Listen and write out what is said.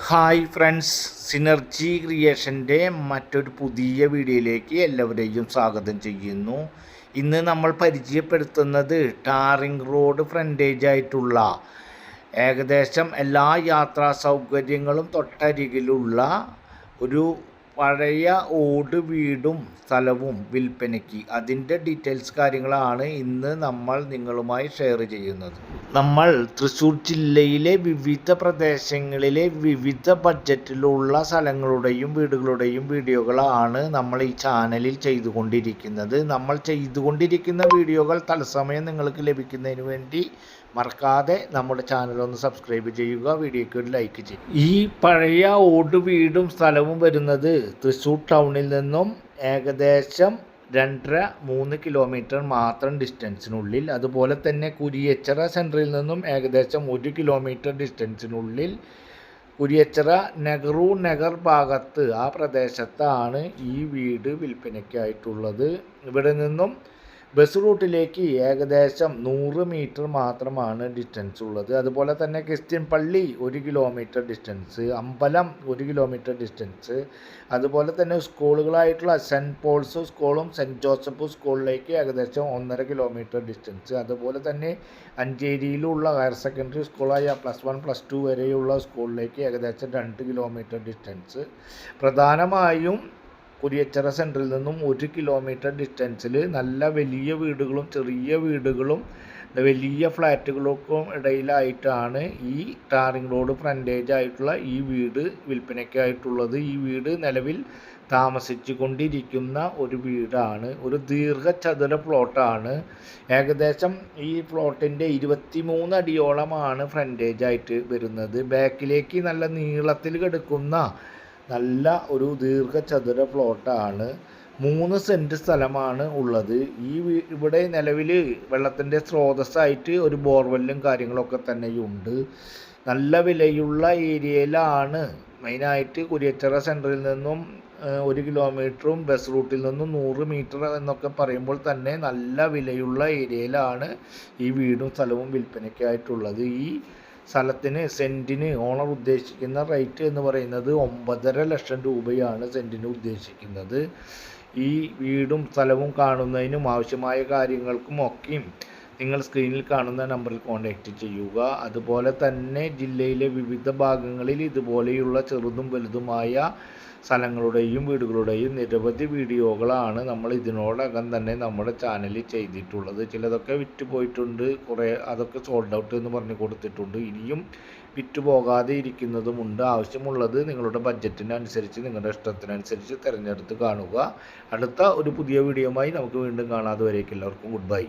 Hi friends synergy ക്രിയേഷന്റെ മറ്റൊരു പുതിയ വീഡിയോയിലേക്ക് എല്ലാവരെയും സ്വാഗതം ചെയ്യുന്നു. ഇന്ന് നമ്മൾ പരിചയപ്പെടുത്തുന്നത് ടാറിംഗ് റോഡ് ഫ്രണ്ടേജ് ആയിട്ടുള്ള ഏകദേശം എല്ലാ യാത്രാ സൗകര്യങ്ങളും തൊട്ടരികിലുള്ള ഒരു പഴയ ഓട് വീടും സ്ഥലവും വിൽപ്പനയ്ക്ക്. അതിന്റെ ഡീറ്റെയിൽസ് കാര്യങ്ങളാണ് ഇന്ന് നമ്മൾ നിങ്ങളുമായി ഷെയർ ചെയ്യുന്നത്. നമ്മൾ തൃശ്ശൂർ ജില്ലയിലെ വിവിധ പ്രദേശങ്ങളിലെ വിവിധ ബഡ്ജറ്റിലുള്ള സ്ഥലങ്ങളുടെയും വീടുകളുടെയും വീഡിയോകളാണ് നമ്മൾ ഈ ചാനലിൽ ചെയ്തുകൊണ്ടിരിക്കുന്നത്. നമ്മൾ ചെയ്തുകൊണ്ടിരിക്കുന്ന വീഡിയോകൾ തത്സമയം നിങ്ങൾക്ക് ലഭിക്കുന്നതിന് വേണ്ടി മറക്കാതെ നമ്മുടെ ചാനൽ ഒന്ന് സബ്സ്ക്രൈബ് ചെയ്യുക വീഡിയോയ്ക്ക് ഒരു ലൈക്ക് ചെയ്യുക. ഈ പഴയ ഓട് വീടും സ്ഥലവും വരുന്നത് തൃശ്ശൂർ ടൗണിൽ നിന്നും ഏകദേശം രണ്ടര മൂന്ന് കിലോമീറ്റർ മാത്രം ഡിസ്റ്റൻസിനുള്ളിൽ അതുപോലെ തന്നെ കുരിയച്ചറ സെന്ററിൽ നിന്നും ഏകദേശം ഒരു കിലോമീറ്റർ ഡിസ്റ്റൻസിനുള്ളിൽ കുരിയച്ചറ നെഹ്റു നഗർ ഭാഗത്ത് ആ പ്രദേശത്താണ് ഈ വീട് വിൽപ്പനയ്ക്കായിട്ടുള്ളത്. ഇവിടെ നിന്നും ബസ് റൂട്ടിലേക്ക് ഏകദേശം നൂറ് മീറ്റർ മാത്രമാണ് ഡിസ്റ്റൻസ് ഉള്ളത്. അതുപോലെ തന്നെ ക്രിസ്ത്യൻ പള്ളി ഒരു കിലോമീറ്റർ ഡിസ്റ്റൻസ് അമ്പലം ഒരു കിലോമീറ്റർ ഡിസ്റ്റൻസ് അതുപോലെ തന്നെ സ്കൂളുകളായിട്ടുള്ള സെന്റ് പോൾസ് സ്കൂളും സെന്റ് ജോസഫ് സ്കൂളിലേക്ക് ഏകദേശം ഒന്നര കിലോമീറ്റർ ഡിസ്റ്റൻസ് അതുപോലെ തന്നെ അഞ്ചേരിയിലുള്ള ഹയർ സെക്കൻഡറി സ്കൂളായ പ്ലസ് വൺ പ്ലസ് ടു വരെയുള്ള സ്കൂളിലേക്ക് ഏകദേശം രണ്ട് കിലോമീറ്റർ ഡിസ്റ്റൻസ് പ്രധാനമായും കുരിയച്ചിറ സെന്ററിൽ നിന്നും ഒരു കിലോമീറ്റർ ഡിസ്റ്റൻസിൽ നല്ല വലിയ വീടുകളും ചെറിയ വീടുകളും വലിയ ഫ്ലാറ്റുകൾക്കും ഇടയിലായിട്ടാണ് ഈ ടാറിംഗ് റോഡ് ഫ്രണ്ടേജ് ആയിട്ടുള്ള ഈ വീട് വിൽപ്പനയ്ക്കായിട്ടുള്ളത്. ഈ വീട് നിലവിൽ താമസിച്ചു കൊണ്ടിരിക്കുന്ന ഒരു വീടാണ്. ഒരു ദീർഘചതുര പ്ലോട്ടാണ് ഏകദേശം ഈ പ്ലോട്ടിന്റെ ഇരുപത്തി മൂന്ന് അടിയോളമാണ് ഫ്രണ്ടേജ് ആയിട്ട് വരുന്നത്. ബാക്കിലേക്ക് നല്ല നീളത്തിൽ കിടക്കുന്ന നല്ല ഒരു ദീർഘചതുര പ്ലോട്ടാണ്. മൂന്ന് സെന്റ് സ്ഥലമാണ് ഉള്ളത്. ഈ ഇവിടെ നിലവിൽ വെള്ളത്തിന്റെ സ്രോതസ്സായിട്ട് ഒരു ബോർവെല്ലും കാര്യങ്ങളൊക്കെ തന്നെയുണ്ട്. നല്ല വിലയുള്ള ഏരിയയിലാണ്. മെയിനായിട്ട് കുരിയച്ചിറ സെന്ററിൽ നിന്നും ഒരു കിലോമീറ്ററും ബസ് റൂട്ടിൽ നിന്നും നൂറ് മീറ്റർ എന്നൊക്കെ പറയുമ്പോൾ തന്നെ നല്ല വിലയുള്ള ഏരിയയിലാണ് ഈ വീടും സ്ഥലവും വിൽപ്പനയ്ക്കായിട്ടുള്ളത്. ഈ സ്ഥലത്തിന് സെന്റിന് ഓണർ ഉദ്ദേശിക്കുന്ന റേറ്റ് എന്ന് പറയുന്നത് ഒമ്പതര ലക്ഷം രൂപയാണ് സെന്റിന് ഉദ്ദേശിക്കുന്നത്. ഈ വീടും സ്ഥലവും കാണുന്നതിനും ആവശ്യമായ കാര്യങ്ങൾക്കും ഒക്കെയും നിങ്ങൾ സ്ക്രീനിൽ കാണുന്ന നമ്പറിൽ കോൺടാക്റ്റ് ചെയ്യുക. അതുപോലെ തന്നെ ജില്ലയിലെ വിവിധ ഭാഗങ്ങളിൽ ഇതുപോലെയുള്ള ചെറുതും വലുതുമായ സ്ഥലങ്ങളുടെയും വീടുകളുടെയും നിരവധി വീഡിയോകളാണ് നമ്മൾ ഇതിനോടകം തന്നെ നമ്മുടെ ചാനലിൽ ചെയ്തിട്ടുള്ളത്. ചിലതൊക്കെ വിറ്റ് പോയിട്ടുണ്ട്. കുറേ അതൊക്കെ സോൾഡ് ഔട്ട് എന്ന് പറഞ്ഞു കൊടുത്തിട്ടുണ്ട്. ഇനിയും വിറ്റുപോകാതെ ഇരിക്കുന്നതുമുണ്ട് ആവശ്യമുള്ളത് നിങ്ങളുടെ ബഡ്ജറ്റിനനുസരിച്ച് നിങ്ങളുടെ ഇഷ്ടത്തിനനുസരിച്ച് തിരഞ്ഞെടുത്ത് കാണുക. അടുത്ത ഒരു പുതിയ വീഡിയോയുമായി നമുക്ക് വീണ്ടും കാണാതെ വരേക്കും എല്ലാവർക്കും ഗുഡ് ബൈ